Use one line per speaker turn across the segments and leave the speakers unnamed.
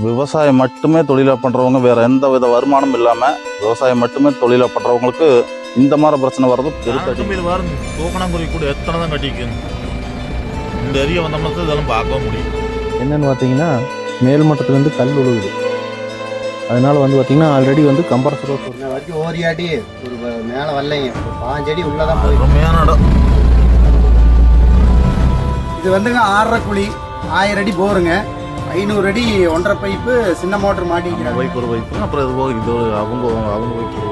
விவசாயம் மட்டுமே தொழிலாக பண்ணுறவங்க வேறு எந்த வித வருமானம் இல்லாமல் விவசாயம் மட்டுமே தொழிலாக பண்ணுறவங்களுக்கு இந்த மாதிரி பிரச்சனை வர்றது
தூக்கணாங்குருவி கூட எத்தனை தான் கட்டிக்குங்க இந்த ஏரியா வந்தோம்னா இதெல்லாம் பார்க்க முடியும்.
என்னன்னு பார்த்தீங்கன்னா மேல் மட்டத்துலேருந்து கல் உழுகுது அதனால வந்து பார்த்தீங்கன்னா ஆல்ரெடி வந்து
இன்ன வரைக்கும் ஓரியாடி ஒரு மேல வரலைங்க. பாஞ்சடி உள்ளதான் போய்
அருமையான இடம்.
இது வந்துங்க ஆறரை குழி ஆயிரம் அடி போருங்க. ஐநூறு அடி ஒன்றரை பைப்பு சின்ன மோட்டர் மாட்டிக்கிறாங்க.
வைப்பு ஒரு வைப்பு அப்புறம் இது போக இது ஒரு அவங்க அவங்க ஒரு வைப்பு.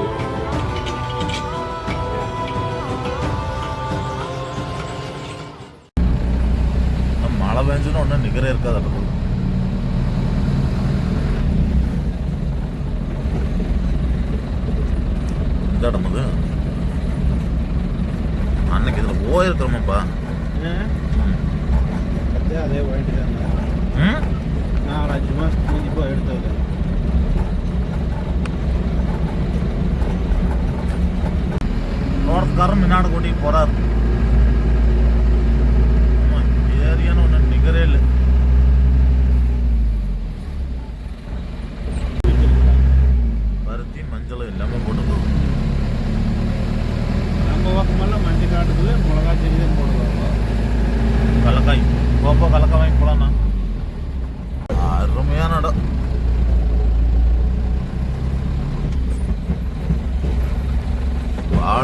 நம்ம மழை பெஞ்சுன்னு ஒன்றும் நிகரே இருக்காது இடத்துல இந்த இடம் அது அன்னைக்கு இதில் போயிருக்கிறோமாப்பா
அதே போயிட்டு
ம்?
நான் அஞ்சு மாதம் கண்டிப்பாக எடுத்தது
நோர்த்காரன் மின்னாடு கூட்டிகிட்டு போகிறார் ஆமா, ஏரியான்னு ஒன்று நிற்கிறே இல்லை பருத்தி மஞ்சள் எல்லாமே போட்டு போகுது.
நம்ம பக்கமெல்லாம் மஞ்சள் காட்டுக்குள்ள மிளகா செடி தான் போடுவாங்க
கலக்காய் போப்போ கலக்காய் வாங்கி போலாம்ண்ணா அருமையான இடம்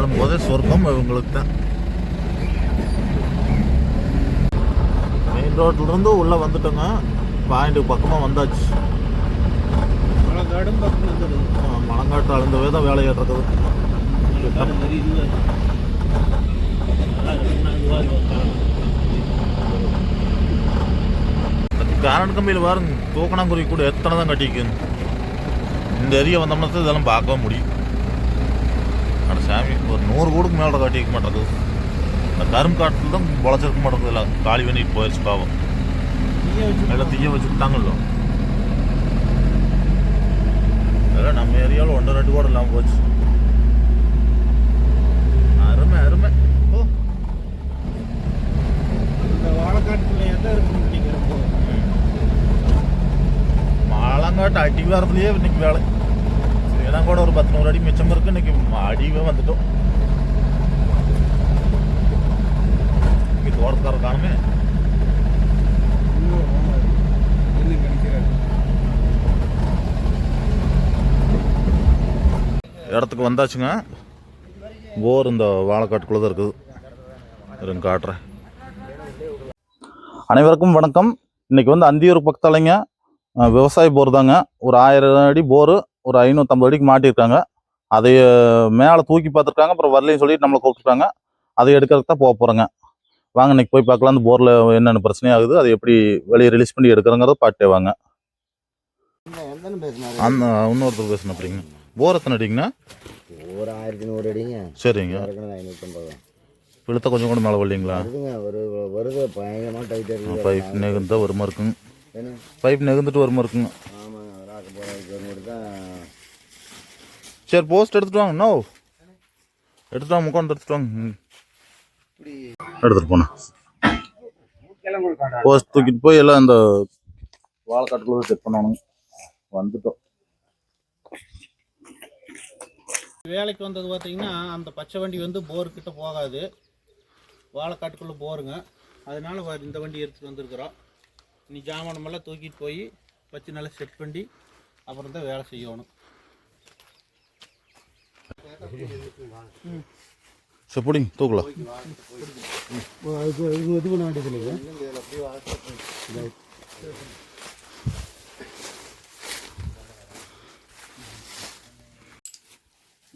வாழும்போதே சொர்க்கம் இவங்களுக்கு தான். மெயின் ரோட்ல இருந்து உள்ள வந்துட்டோங்க. பாயிண்ட்டுக்கு பக்கமாக வந்தாச்சு. மலங்காட்டு அளந்தவே தான் வேலையாட்டு இருக்குது கரண்ட் கம்பியில் பாருங்க. தூக்கணாங்குருவி கூட எத்தனை தான் கட்டிக்குங்க இந்த ஏரியா வந்தோம்னா தான் இதெல்லாம் பார்க்க முடியும். சாமி ஒரு நூறு கூடுக்கு மேலே கட்டிக்க மாட்டேங்குது. இந்த கரும்பு காட்டில் தான் பொழைச்சிருக்க மாட்டேங்குது இல்லை காலி பண்ணிட்டு போயிடுச்சு பாவம். எல்லாம் தீய வச்சுக்கிட்டாங்கல்ல அதெல்லாம் நம்ம ஏரியாவில் ஒன்றரை ரெண்டு கூட இல்லாமல் போச்சு. அருமை அருமை. ஓ
இந்த வாழைக்காட்டுக்குள்ள எந்த
மாலங்காட்டு அடி வாரத்துலயே இன்னைக்கு வேலை. ஏன்னா கூட ஒரு பத்து நூறு அடி மிச்சம் இருக்கு. இன்னைக்கு அடிவே வந்துட்டோம். இன்னைக்கு தோட்டக்கார காணுமே. இடத்துக்கு வந்தாச்சுங்க. போர் இந்த வாழைக்காட்டுக்குள்ளே தான் இருக்குது. இருங்க காட்டுறேன்.
அனைவருக்கும் வணக்கம். இன்னைக்கு வந்து அந்தியூர் பக்கத்தாலைங்க விவசாய போர் தாங்க. ஒரு ஆயிரம் அடி போரு. ஒரு ஐநூற்றம்பது அடிக்கு மாட்டியிருக்காங்க அதை மேலே தூக்கி பார்த்துருக்காங்க. அப்புறம் வரலையும் சொல்லிட்டு நம்மளை கூப்பிட்டுருக்காங்க. அதை எடுக்கிறதுக்கு தான் போக போகிறோங்க வாங்க இன்னைக்கு போய் பார்க்கலாம். அந்த போரில் என்னென்ன பிரச்சனை ஆகுது அதை எப்படி வெளியே ரிலீஸ் பண்ணி எடுக்கிறோங்கிறத பாட்டே வாங்க. அந்த இன்னொருத்தர் பேசணும் அப்படிங்க. போர் எத்தனை அடிங்கண்ணா
ஒரு ஆயிரத்தி நூறு அடிங்க.
சரிங்க.
ஐநூற்றம்பது
இழுத்த கொஞ்சம் கூட மேலே வரலைங்களா?
ஒரு வருது. பயங்கரமாக டைட்டாக
பைப் நெகுந்தா வருமா இருக்குங்க. பைப் நெகுந்துட்டு வருமா இருக்குங்க. சரி போஸ்ட் எடுத்துட்டு வாங்க. நோ எடுத்துட்டு வாங்க முக்காந்து எடுத்துட்டு வாங்க. எடுத்துட்டு போனேன் போஸ்ட் தூக்கிட்டு போய் எல்லாம் இந்த வாழைக்காட்டுக்குள்ள செக் பண்ணணும். வந்துட்டோம்.
வேலைக்கு வந்தது பார்த்தீங்கன்னா அந்த பச்சை வண்டி வந்து போருக்கிட்ட போகாது. வாழைக்காட்டுக்குள்ளே போருங்க அதனால இந்த வண்டி எடுத்துகிட்டு வந்திருக்கிறோம். இனி ஜாமானமெல்லாம் தூக்கிட்டு போய் வச்சு நல்லா செட் பண்ணி அப்புறம் தான் வேலை செய்யணும்.
சரி பிடிங்க தூக்கலாம்
இது பண்ண வேண்டியது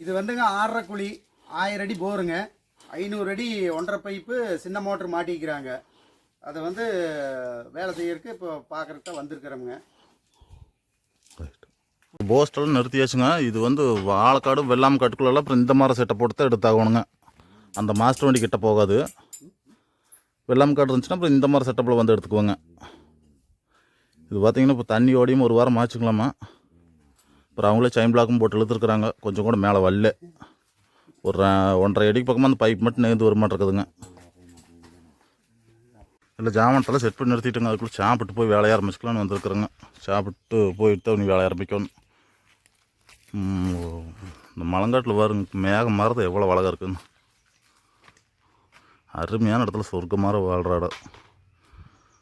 இது வந்துங்க ஆறரை குழி ஆயிரம் அடி போருங்க. ஐநூறு அடி ஒன்றரை பைப்பு சின்ன மோட்டர் மாட்டிக்கிறாங்க. அதை வந்து வேலை செய்யறதுக்கு இப்போ பார்க்குறதுக்கு தான் வந்திருக்கிறோமுங்க.
போஸ்டெல்லாம் நிறுத்தியாச்சுங்க இது வந்து வாழக்காடு வெள்ளாம் காட்டுக்குள்ளெல்லாம் அப்புறம் இந்த மாதிரி செட்டை போட்டு தான் எடுத்தாகணுங்க. அந்த மாஸ்டர் வண்டி கிட்ட போகாது. வெள்ளாம் காடு இருந்துச்சுன்னா அப்புறம் இந்த மாதிரி செட்டப்பில் வந்து எடுத்துக்குவோங்க. இது பார்த்தீங்கன்னா இப்போ தண்ணி ஓடியும் ஒரு வாரம் ஆச்சுங்களாமா அப்புறம் அவங்களே செயின் பிளாக்கும் போட்டு இழுத்துருக்குறாங்க. கொஞ்சம் கூட மேலே வரல ஒரு ஒன்றரை அடிக்கு பக்கமாக அந்த பைப் மட்டும் நேர்ந்து வர மாட்டேங்குதுங்க இல்லை ஜாமானத்தெல்லாம் செட் பண்ணி நிறுத்திட்டுங்க. அதுக்குள்ளே சாப்பிட்டு போய் வேலைய ஆரம்பிச்சுக்கலாம்னு வந்திருக்குறேங்க. சாப்பிட்டு போயிட்டு தான் நீ வேலைய ஆரம்பிக்கணும். இந்த மலங்காட்டில் பாருங்க மேகம் மரது எவ்வளோ அழகாக இருக்குன்னு. அருமையான இடத்துல சொர்க்கமாக வாழ்கிற இடம்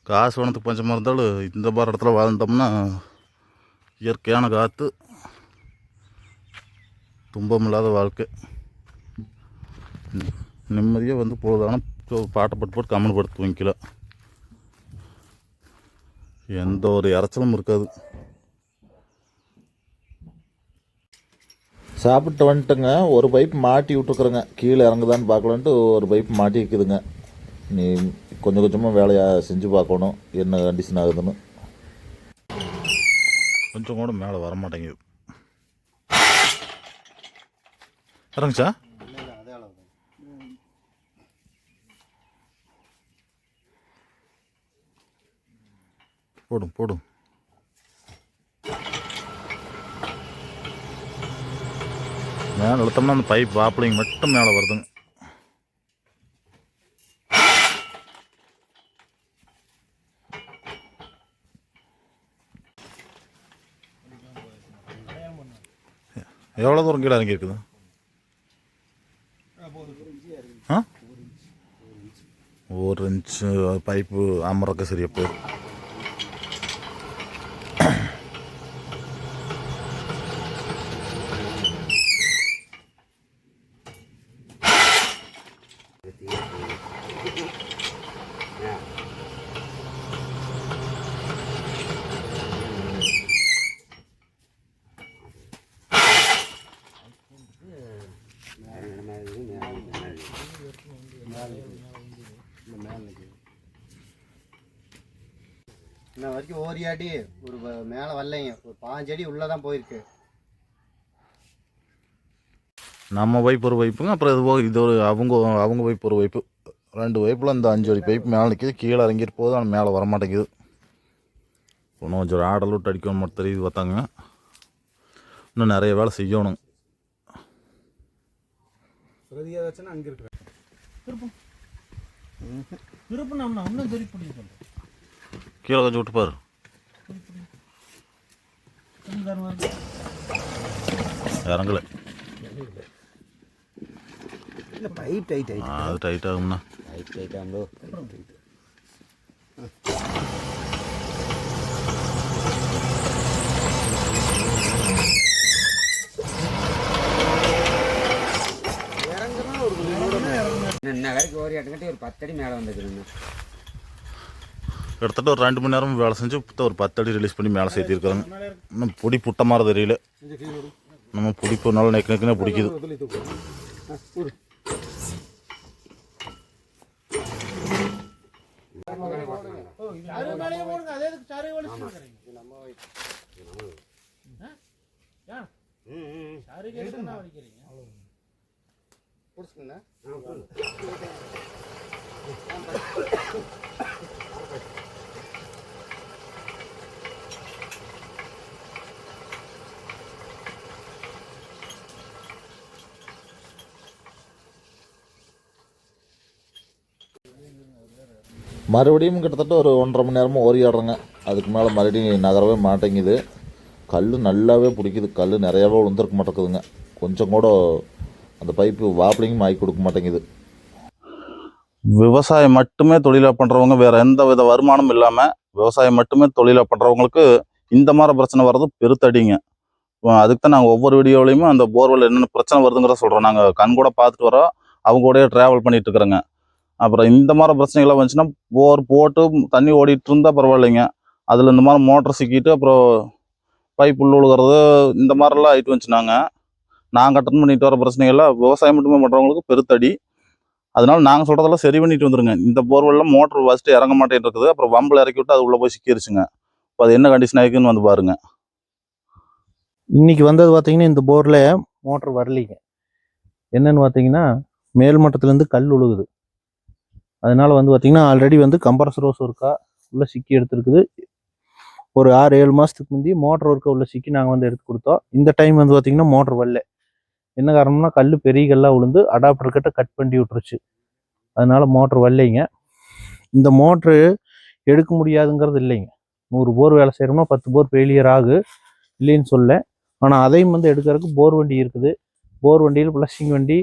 காசு வனத்துக்கு பஞ்சமாக இருந்தாலும் இந்த மாதிரி இடத்துல வாழ்ந்தோம்னா இயற்கையான காற்று துன்பமில்லாத வாழ்க்கை. நிம்மதியாக வந்து பொழுதான பாட்டை போட்டு போட்டு கம்மன் படுத்து வாங்கிக்கலாம் எந்த ஒரு இறைச்சலும் இருக்காது.
சாப்பிட்டு வந்துட்டுங்க. ஒரு பைப் மாட்டி விட்டுருக்குறேங்க கீழே இறங்குதான்னு பார்க்கலான்ட்டு ஒரு பைப் மாட்டி வைக்குதுங்க. நீ கொஞ்சம் கொஞ்சமாக வேலையை செஞ்சு பார்க்கணும். என்ன கண்டிஷன் ஆகுதுன்னு.
கொஞ்சம் கூட மேலே வர மாட்டேங்குது இறங்குச்சா?
அதே
போடும் போடும். மேலே இழுத்தோம்னா அந்த பைப் வாப்பிளிங் மட்டும் மேலே வருதுங்க. எவ்வளோ தூரம் கீழே இறங்கி இருக்குது ஆ? ஒரு இன்ச்சு பைப்பு அமரக்க சரியா போயிடும்
இன்ன வரைக்கும் ஓரியாடி ஒரு மேலே வரலைங்க. ஒரு பாஞ்சு அடி உள்ளே தான் போயிருக்கு.
நம்ம பைப் ஒரு பைப்புங்க அப்புறம் இது போக இது ஒரு அவங்க அவங்க பைப் ஒரு பைப்பு ரெண்டு பைப்பில் இந்த அஞ்சு அடி பைப் மேலே நிற்கிது கீழே இறங்கிட்டு போகுது. ஆனால் மேலே வர மாட்டேங்குது. இன்னும் கொஞ்சம் ஆடல் விட்டு அடிக்கணும் மட்டும் தெரியுது பார்த்தாங்க. இன்னும் நிறைய வேலை செய்யணும்.
திருப்பினோம்னா இன்னும் திருப்பி
கீழே கொஞ்சம் விட்டு பாரு. இறங்கலை.
பைப் டைட்
ஆ, அது டைட் ஆகும்ண்ணா.
டைட் டைட்
இன்ன வரைக்கும் ஒரு ஆட்டுக்கிட்டே ஒரு பத்தடி மேலே வந்துக்கிறேங்க
கிட்டத்தட்ட ஒரு ரெண்டு மணி நேரம் வேலை செஞ்சு ஒரு பத்து அடி ரிலீஸ் பண்ணி மேலே சேர்த்திருக்காங்க இன்னும் பொடி புட்ட மாதிரி தெரியல. நம்ம பிடிப்பு நல்லா நெக்கு நெக்குனே பிடிக்குது.
சாரு மேலேயே போடுங்க அதே இதுக்கு சாரு வலிச்சுக்கிறீங்க சாருக்கு எதுக்கு என்ன வலிக்கிறீங்க
பிடிச்சிக்கண்ணா
மறுபடியும் கிட்டத்தட்ட ஒரு ஒன்றரை மணி நேரமாக ஓரியாடுறேங்க அதுக்கு மேலே மறுபடியும் நகரவே மாட்டேங்குது. கல் நல்லாவே பிடிக்குது. கல் நிறையாவே விழுந்திருக்க மாட்டேங்குதுங்க. கொஞ்சம் கூட அந்த பைப்பு வாப்ளிங்கும் ஆகி கொடுக்க மாட்டேங்குது.
விவசாயம் மட்டுமே தொழிலாக பண்ணுறவங்க வேறு எந்த வித வருமானமும் இல்லாமல் விவசாயம் மட்டுமே தொழிலாக பண்ணுறவங்களுக்கு இந்த மாதிரி பிரச்சனை வர்றது பெருத்தடிங்க. அதுக்கு தான் நாங்கள் ஒவ்வொரு வீடியோலையுமே அந்த போர்வெல் என்னென்ன பிரச்சனை வருதுங்கிறத சொல்கிறோம் நாங்கள் கண் கூட பார்த்துட்டு வரோம். அவங்க கூடயே ட்ராவல் பண்ணிட்டு இருக்கிறோங்க. அப்புறம் இந்த மாதிரி பிரச்சனைகள்லாம் வந்துச்சுன்னா போர் போட்டு தண்ணி ஓடிட்டு இருந்தால் பரவாயில்லைங்க. அதில் இந்த மாதிரி மோட்டர் சிக்கிட்டு அப்புறம் பைப் உள்ள விழுகிறது இந்த மாதிரிலாம் ஆயிட்டு வந்துச்சுனாங்க. நாங்கள் அட்டன் பண்ணிட்டு வர பிரச்சனைகள்லாம் விவசாயம் மட்டுமே பண்ணுறவங்களுக்கு பெருத்தடி. அதனால நாங்கள் சொல்கிறதெல்லாம் சரி பண்ணிட்டு வந்துருங்க. இந்த போர்வெல்லாம் மோட்டர் ஃபஸ்ட்டு இறங்க மாட்டேன் இருக்குது அப்புறம் வம்பில் இறக்கி விட்டு அது உள்ளே போய் சிக்கிருச்சுங்க. இப்போ அது என்ன கண்டிஷன் ஆகிருக்குன்னு வந்து பாருங்க.
இன்னைக்கு வந்தது பார்த்தீங்கன்னா இந்த போரில் மோட்டர் வரலைங்க. என்னன்னு பார்த்தீங்கன்னா மேல் மட்டத்துலேருந்து கல் உழுகுது. அதனால வந்து பார்த்தீங்கன்னா ஆல்ரெடி வந்து கம்ப்ரஸர் ரோஸ் ஒர்க்கா உள்ளே சிக்கி எடுத்துருக்குது. ஒரு ஆறு ஏழு மாதத்துக்கு முந்தி மோட்டர் ஒர்க்கை உள்ளே சிக்கி நாங்கள் வந்து எடுத்து கொடுத்தோம். இந்த டைம் வந்து பார்த்தீங்கன்னா மோட்டர் வரல. என்ன காரணம்னா கல் பெரிய கல்லாக விழுந்து அடாப்டர் கிட்ட கட் பண்ணி விட்டுருச்சு. அதனால் மோட்ரு வரலைங்க.
இந்த மோட்ரு எடுக்க முடியாதுங்கிறது இல்லைங்க. நூறு போர் வேலை செய்கிறோம்னா பத்து போர் ஃபெயிலியர் ஆகு. இல்லைன்னு சொல்ல. ஆனால் அதையும் வந்து எடுக்கிறதுக்கு போர் வண்டி இருக்குது. போர் வண்டியில் ப்ளஷிங் வண்டி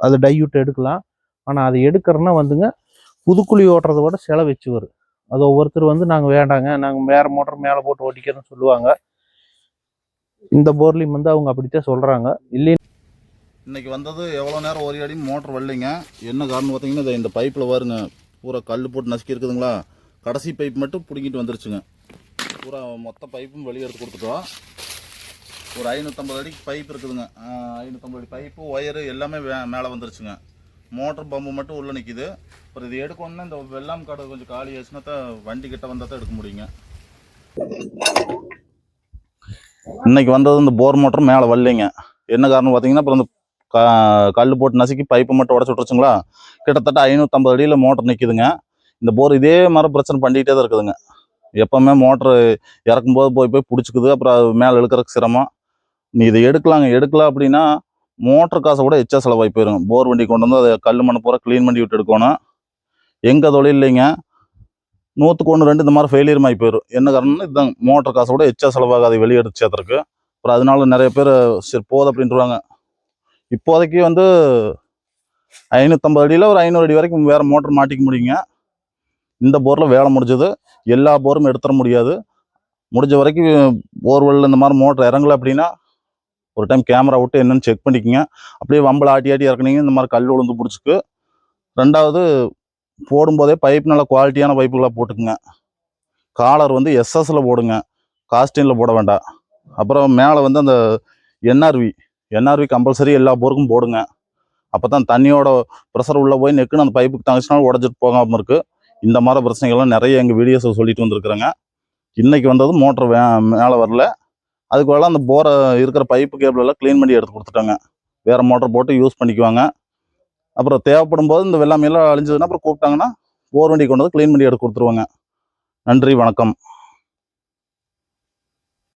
அது டையூட் எடுக்கலாம். ஆனால் அதை எடுக்கிறன்னா வந்துங்க புதுக்குழி ஓட்டுறத விட செலவு வச்சு வரும். அது ஒவ்வொருத்தர் வந்து நாங்கள் வேண்டாங்க. நாங்கள் வேறு மோட்டர் மேலே போட்டு ஓட்டிக்கிறோம்னு சொல்லுவாங்க. இந்த போர்லேயும் வந்து அவங்க அப்படித்தான் சொல்கிறாங்க இல்லை
இன்றைக்கி வந்தது எவ்வளோ நேரம் ஒரு அடி மோட்டர் வரலைங்க. என்ன காரணம் பார்த்தீங்கன்னா இந்த பைப்பில் வருங்க பூரா கல் போட்டு நசுக்கி இருக்குதுங்களா கடைசி பைப் மட்டும் பிடுங்கிட்டு வந்துருச்சுங்க. பூரா மொத்த பைப்பும் வெளியே எடுத்து கொடுத்துட்டோம். ஒரு ஐநூற்றம்பது அடிக்கு பைப் இருக்குதுங்க. ஐநூற்றம்பது அடி பைப்பு ஒயரு எல்லாமே மேலே வந்துருச்சுங்க. மோட்டர் பம்பு மட்டும் உள்ளே நிற்கிது அப்புறம் இது எடுக்கணும்னா இந்த வெள்ளாம் காடு கொஞ்சம் காலி ஆச்சுன்னா தான் வண்டி கிட்ட வந்தால் தான் எடுக்க முடியுங்க. இன்னைக்கு வந்தது இந்த போர் மோட்டர் மேலே வரலைங்க. என்ன காரணம் பார்த்தீங்கன்னா அப்புறம் இந்த க- கல் போட்டு நசுக்கி பைப்பை மட்டும் உடச்சு விட்டுருச்சுங்களா? கிட்டத்தட்ட ஐநூற்றம்பது அடியில் மோட்டர் நிற்கிதுங்க இந்த போர் இதே மாதிரி பிரச்சனை பண்ணிக்கிட்டே தான் இருக்குதுங்க. எப்போவுமே மோட்ரு இறக்கும்போது போய் போய் பிடிச்சிக்குது. அப்புறம் அது மேலே இழுக்கிறதுக்கு சிரமம். நீ இதை எடுக்கலாங்க. எடுக்கலாம் அப்படின்னா மோட்டர் காசை கூட எச்சா செலவாகி போயிடும் போர் வண்டி கொண்டு வந்து அதை கல் மண்ணை பூரா க்ளீன் பண்ணி விட்டு எடுக்கணும். எங்கள் தொழில் இல்லைங்க. நூற்றுக்கு ஒன்று ரெண்டு இந்த மாதிரி ஃபெயிலியர் ஆகி போயிடும் என்ன காரணம்னா இதுதான். மோட்ரு காசை கூட எச்சா செலவாகாது வெளியே எடுத்து சேர்த்துருக்கு அப்புறம் அதனால நிறைய பேர் சரி போதும் அப்படின்ட்டுருவாங்க இப்போதைக்கு வந்து ஐநூற்றம்பது அடியில் ஒரு ஐநூறு அடி வரைக்கும் வேறு மோட்டர் மாட்டிக்க முடியுங்க. இந்த போரில் வேலை முடிஞ்சது. எல்லா போரும் எடுத்துட முடியாது. முடிஞ்ச வரைக்கும் போர்வெல் இந்த மாதிரி மோட்டர் இறங்கல அப்படின்னா ஒரு டைம் கேமரா விட்டு என்னன்னு செக் பண்ணிக்கோங்க. அப்படியே வம்பளை ஆட்டி ஆட்டி இறக்குனீங்க இந்த மாதிரி கல் உளுந்து பிடிச்சிக்கு ரெண்டாவது போடும்போதே பைப் நல்ல குவாலிட்டியான பைப்புகளாக போட்டுக்குங்க. காலர் வந்து எஸ்எஸ்ல போடுங்க. காஸ்டின்ல போட வேண்டாம். அப்புறம் மேலே வந்து அந்த என்ஆர்வி என்ஆர்வி கம்பல்சரி எல்லா போருக்கும் போடுங்க. அப்போ தான் தண்ணியோட ப்ரெஷர் உள்ளே போய் நெக்குன்னு அந்த பைப்புக்கு தங்கிச்சுனாலும் உடஞ்சிட்டு போகாமல் இருக்குது இந்த மாதிரி பிரச்சனைகள்லாம் நிறைய எங்கள் வீடியோஸை சொல்லிட்டு வந்திருக்கிறேங்க. இன்றைக்கி வந்தது மோட்டர் வே மேலே வரல. அதுக்கு வேலை அந்த போரை இருக்கிற பைப்பு கேபிள் எல்லாம் க்ளீன் பண்ணி எடுத்து கொடுத்துட்டாங்க. வேறு மோட்டர் போட்டு யூஸ் பண்ணிக்குவாங்க. அப்புறம் தேவைப்படும் போது இந்த வெள்ளாமையெல்லாம் அழிஞ்சதுன்னா அப்புறம் கூப்பிட்டாங்கன்னா போர் வண்டி கொண்டு வந்து க்ளீன் பண்ணி எடுத்து கொடுத்துருவாங்க. நன்றி வணக்கம்.